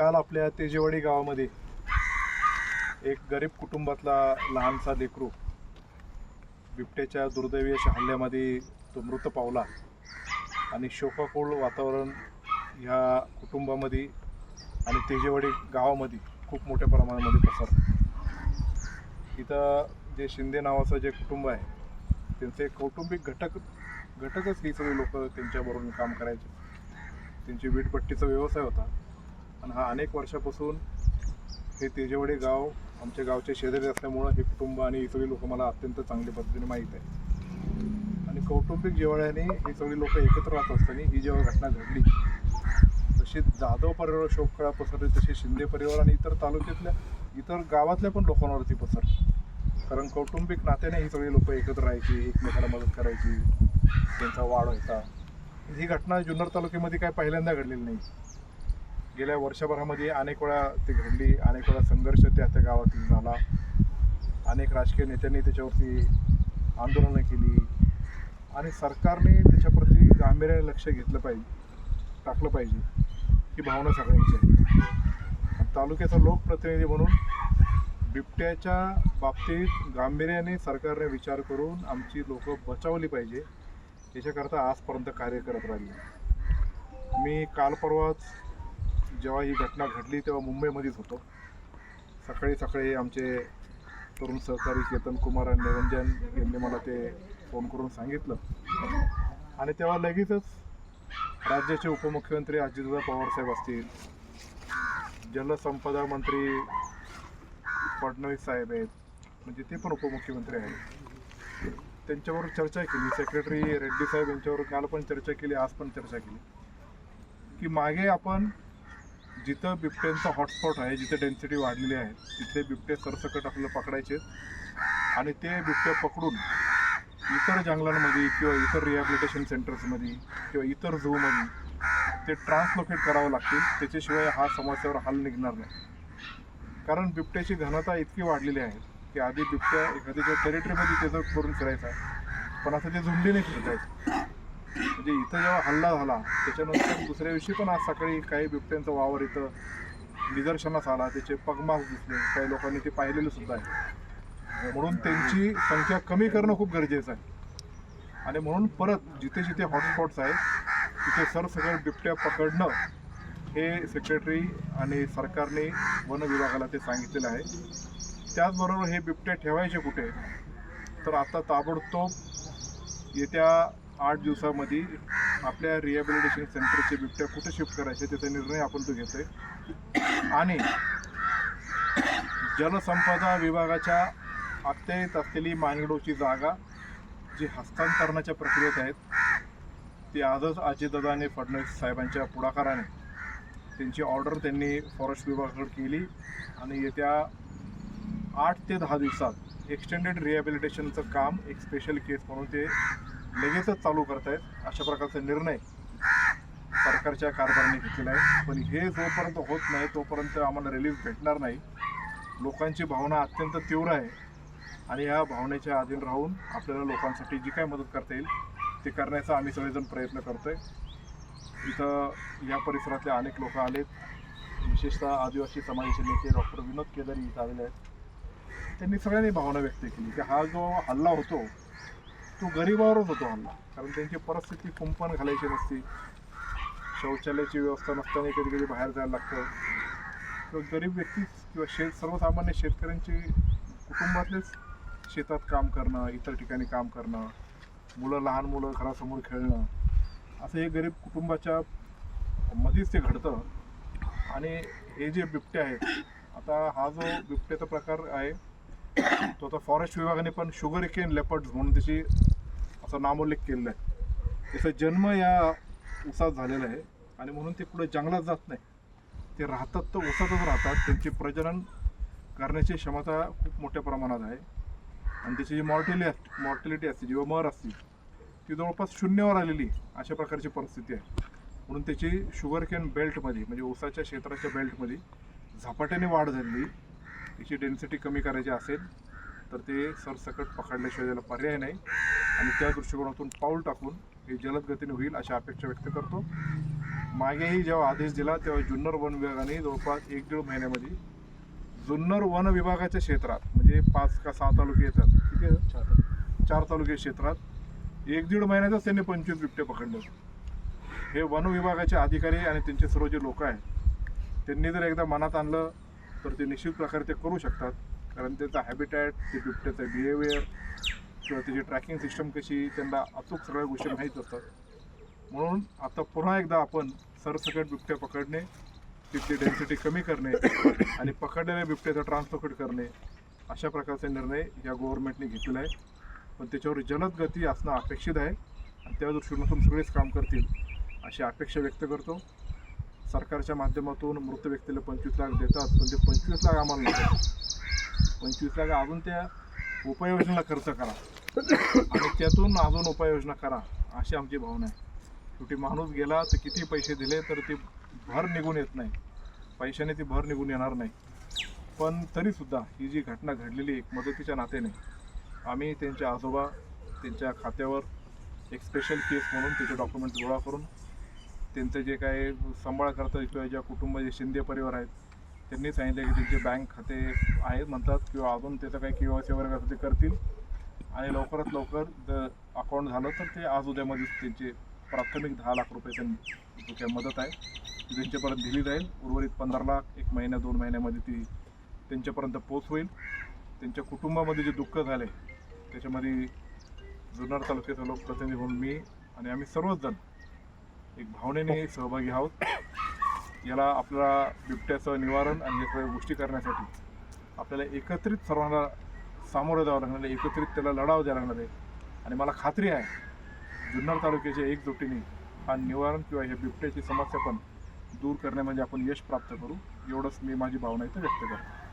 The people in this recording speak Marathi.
काल आपल्या तेजेवाडी गावामध्ये एक गरीब कुटुंबातला लहानसा लेकरू बिबट्याच्या दुर्दैवी अशा हल्ल्यामध्ये तो मृत पावला आणि शोकाकुळ वातावरण ह्या कुटुंबामध्ये आणि तेजेवाडी गावामध्ये खूप मोठ्या प्रमाणामध्ये पसरलं. इथं जे शिंदे नावाचं जे कुटुंब आहे त्यांचे कौटुंबिक घटक घटकच ही सगळी लोक त्यांच्याबरोबर काम करायचे. त्यांची वीटपट्टीचा व्यवसाय होता. आणि हा अनेक वर्षापासून हे तेजेवाडी गाव आमच्या गावच्या शेजारी असल्यामुळं हे कुटुंब आणि ही सगळी लोक मला अत्यंत चांगल्या पद्धतीने माहीत आहे. आणि कौटुंबिक जेवढ्याने ही सगळी लोक एकत्र राहत असताना ही जेव्हा घटना घडली तशी जाधव परिवार शोककळा पसरली तशी शिंदे परिवार आणि इतर तालुक्यातल्या इतर गावातल्या पण लोकांवरती पसरली कारण कौटुंबिक नात्याने ही सगळी लोक एकत्र राहायची एकमेकाला मदत करायची त्यांचा वाढ व्हायचा. ही घटना जुन्नर तालुक्यामध्ये काय पहिल्यांदा घडलेली नाही. गेल्या वर्षभरामध्ये अनेक वेळा ती घडली अनेक वेळा संघर्ष त्या त्या गावातील झाला. अनेक राजकीय नेत्यांनी त्याच्यावरती आंदोलनं केली. आणि सरकारने त्याच्याप्रती गांभीर्याने लक्ष घेतलं पाहिजे टाकलं पाहिजे ही भावना सगळ्यांची आहे. तालुक्याचा लोकप्रतिनिधी म्हणून बिबट्याच्या बाबतीत गांभीर्याने सरकारने विचार करून आमची लोकं बचावली पाहिजे याच्याकरता आजपर्यंत कार्य करत राहिले. मी काल परवाच जेव्हा ही घटना घडली तेव्हा मुंबईमध्येच होतो. सकाळी सकाळी आमचे तरुण सहकारी केतन कुमार आणि निरंजन यांनी मला ते फोन करून सांगितलं. आणि तेव्हा लगेचच राज्याचे उपमुख्यमंत्री अजितदादा पवारसाहेब असतील जलसंपदा मंत्री फडणवीस साहेब आहेत म्हणजे ते पण उपमुख्यमंत्री आहेत. त्यांच्यावर चर्चा केली. सेक्रेटरी रेड्डी साहेब यांच्यावर काल पण चर्चा केली आज पण चर्चा केली. की मागे आपण जिथं बिबट्यांचा हॉटस्पॉट आहे जिथे डेन्सिटी वाढलेली आहे तिथले बिबटे सरसकट आपल्याला पकडायचे. आणि ते बिबटे पकडून इतर जंगलांमध्ये किंवा इतर रिहॅबिलिटेशन सेंटर्समध्ये किंवा इतर झूमध्ये ते ट्रान्सलोकेट करावं लागतील. त्याच्याशिवाय हा समस्यावर हाल निघणार नाही. कारण बिबट्याची घनता इतकी वाढलेली आहे की आधी बिबट्या एखाद्याच्या टेरिटरीमध्ये जर करून फिरायचा पण आता ते झुंडीने फिरतायत म्हणजे इथं जेव्हा हल्ला झाला त्याच्यानंतर दुसऱ्या दिवशी पण आज सकाळी काही बिबट्यांचा वावर इथं निदर्शनास आला. त्याचे पगमास दिसले. काही लोकांनी ते पाहिलेलं सुद्धा आहे. म्हणून त्यांची संख्या कमी करणं खूप गरजेचं आहे. आणि म्हणून परत जिथे जिथे हॉटस्पॉट्स आहेत तिथे सरसकट बिबट्या पकडणं हे सेक्रेटरी आणि सरकारने वन विभागाला ते सांगितलेलं आहे. त्याचबरोबर हे बिबट्या ठेवायचे कुठे? तर आता ताबडतोब येत्या आठ दिवसामध्ये आपल्या रिहॅबिलिटेशन सेंटरचे बिबट्या कुठे शिफ्ट करायचे त्याचा निर्णय आपण तो घेतोय. आणि जलसंपदा विभागाच्या अत्ययत असलेली मानगडोची जागा जी हस्तांतरणाच्या प्रक्रियेत आहेत ती आजच अजितदादा आणि फडणवीस साहेबांच्या पुढाकाराने त्यांची ऑर्डर त्यांनी फॉरेस्ट विभागाकडे केली आणि येत्या आठ ते दहा दिवसात एक्सटेंडेड रिहॅबिलिटेशनचं काम एक स्पेशल केस म्हणून ते लगेचच चालू करतायत. अशा प्रकारचा निर्णय सरकारच्या कारभाराने घेतलेला आहे. पण हे जोपर्यंत होत नाही तोपर्यंत आम्हाला रिलीफ भेटणार नाही. लोकांची भावना अत्यंत तीव्र आहे. आणि या भावनेच्या अधीन राहून आपल्याला लोकांसाठी जी काय मदत करता येईल ते करण्याचा आम्ही सगळेजण प्रयत्न करतोय. इथं या परिसरातले अनेक लोक आलेत. विशेषतः आदिवासी समाजाचे नेते डॉक्टर विनोद केदारी इथं आलेले आहेत. त्यांनी सगळ्यांनी भावना व्यक्त केली की हा जो हल्ला होतो तो गरिबावरच होतो हल्ला कारण त्यांची परिस्थिती कुंपण घालायची नसती. शौचालयाची व्यवस्था नसताना कधी कधी बाहेर जायला लागतं. किंवा गरीब व्यक्ती किंवा शेत सर्वसामान्य शेतकऱ्यांची कुटुंबातलेच शेतात काम करणं इतर ठिकाणी काम करणं मुलं लहान मुलं घरासमोर खेळणं असं हे गरीब कुटुंबाच्या मध्येच ते घडतं. आणि हे जे बिबटे आहेत आता हा जो बिबट्याचा प्रकार आहे तो आता फॉरेस्ट विभागाने पण शुगर केन लेपर्ड्स म्हणून त्याची असा नामोल्लेख केलेला आहे. त्याचा जन्म या उसात झालेला आहे आणि म्हणून ते पुढे जंगलात जात नाही. ते राहतात तर उसातच राहतात. त्यांची प्रजनन करण्याची क्षमता खूप मोठ्या प्रमाणात आहे. आणि त्याची जी मॉर्टिली असते मॉर्टिलिटी असते जी मर असते ती जवळपास शून्यावर आलेली अशा प्रकारची परिस्थिती आहे. म्हणून त्याची शुगर कॅन बेल्टमध्ये म्हणजे ऊसाच्या क्षेत्राच्या बेल्टमध्ये झपाट्याने वाढ झालेली त्याची डेन्सिटी कमी करायची असेल तर ते सरसकट पकडल्याशिवाय त्याला पर्याय नाही. आणि त्या दृष्टिकोनातून पाऊल टाकून हे जलद गतीने होईल अशी अपेक्षा व्यक्त करतो. मागेही जेव्हा आदेश दिला तेव्हा जुन्नर वन विभागाने जवळपास एक दीड महिन्यामध्ये जुन्नर वन विभागाच्या क्षेत्रात म्हणजे पाच का सहा तालुके येतात ठीक आहे? चार तालुके. क्षेत्रात एक दीड महिन्यातच त्यांनी पंचवीस बिबटे पकडले हे वन विभागाचे अधिकारी आणि त्यांचे सर्व जे लोक आहेत त्यांनी जर एकदा मनात आणलं तर ते निश्चित प्रकारे ते करू शकतात. कारण त्याचा हॅबिटॅट ते बिबट्याचं बिहेवियर किंवा त्याची ट्रॅकिंग सिस्टम कशी त्यांना अचूक सगळ्या गोष्टी माहीत असतात. म्हणून आता पुन्हा एकदा आपण सरसकट बिबट्या पकडणे तिथली डेन्सिटी कमी करणे आणि पकडलेल्या बिबट्याचा ट्रान्सपकड करणे अशा प्रकारचा निर्णय या गव्हर्नमेंटने घेतलेला आहे पण त्याच्यावर जलद गती असणं अपेक्षित आहे आणि त्या दृष्टीने सगळेच काम करतील अशी अपेक्षा व्यक्त करतो. सरकारच्या माध्यमातून मृत व्यक्तीला पंचवीस लाख देतात पण ते पंचवीस लाख आम्हाला पंचवीस लाख अजून त्या उपाययोजना खर्च करा. आणि त्यातून अजून उपाययोजना करा. अशी आमची भावना आहे. शेवटी माणूस गेला तर किती पैसे दिले तर ते भर निघून येत नाही. पैशाने ती भर निघून येणार नाही. पण तरीसुद्धा ही जी घटना घडलेली एक मदतीच्या नात्याने आम्ही त्यांच्या आजोबा त्यांच्या खात्यावर एक स्पेशल केस म्हणून त्याचे डॉक्युमेंट्स गोळा करून त्यांचं जे काय सांभाळ करतात किंवा ज्या कुटुंबाचे शिंदे परिवार आहेत त्यांनी सांगितलं की त्यांचे बँक खाते आहेत म्हणतात किंवा अजून त्याचं काही किंवा वाय वगैरे ते करतील. आणि लवकरात लवकर जर अकाउंट झालं तर ते आज उद्यामध्ये त्यांचे प्राथमिक दहा लाख रुपये त्यांनी जो काही मदत आहे. ती त्यांच्यापर्यंत दिली जाईल उर्वरित पंधरा लाख एक महिन्या दोन महिन्यामध्ये ती त्यांच्यापर्यंत पोच होईल त्यांच्या कुटुंबामध्ये जे दुःख झाले त्याच्यामध्ये जुन्नर तालुक्याचा लोकप्रतिनिधी म्हणून मी आणि आम्ही सर्वच जण एक भावनेने सहभागी आहोत. याला आपल्याला बिबट्याचं निवारण आणि या सगळ्या गोष्टी करण्यासाठी आपल्याला एकत्रित सर्वांना सामोरं जावं लागणार आहे एकत्रित त्याला लढाव द्यावा लागणार आहे. आणि मला खात्री आहे जुन्नर तालुक्याच्या एकजुटीने हा निवारण किंवा या बिबट्याची समस्या पण दूर करण्यामध्ये आपण यश प्राप्त करू एवढंच मी माझी भावना इथं व्यक्त करतो.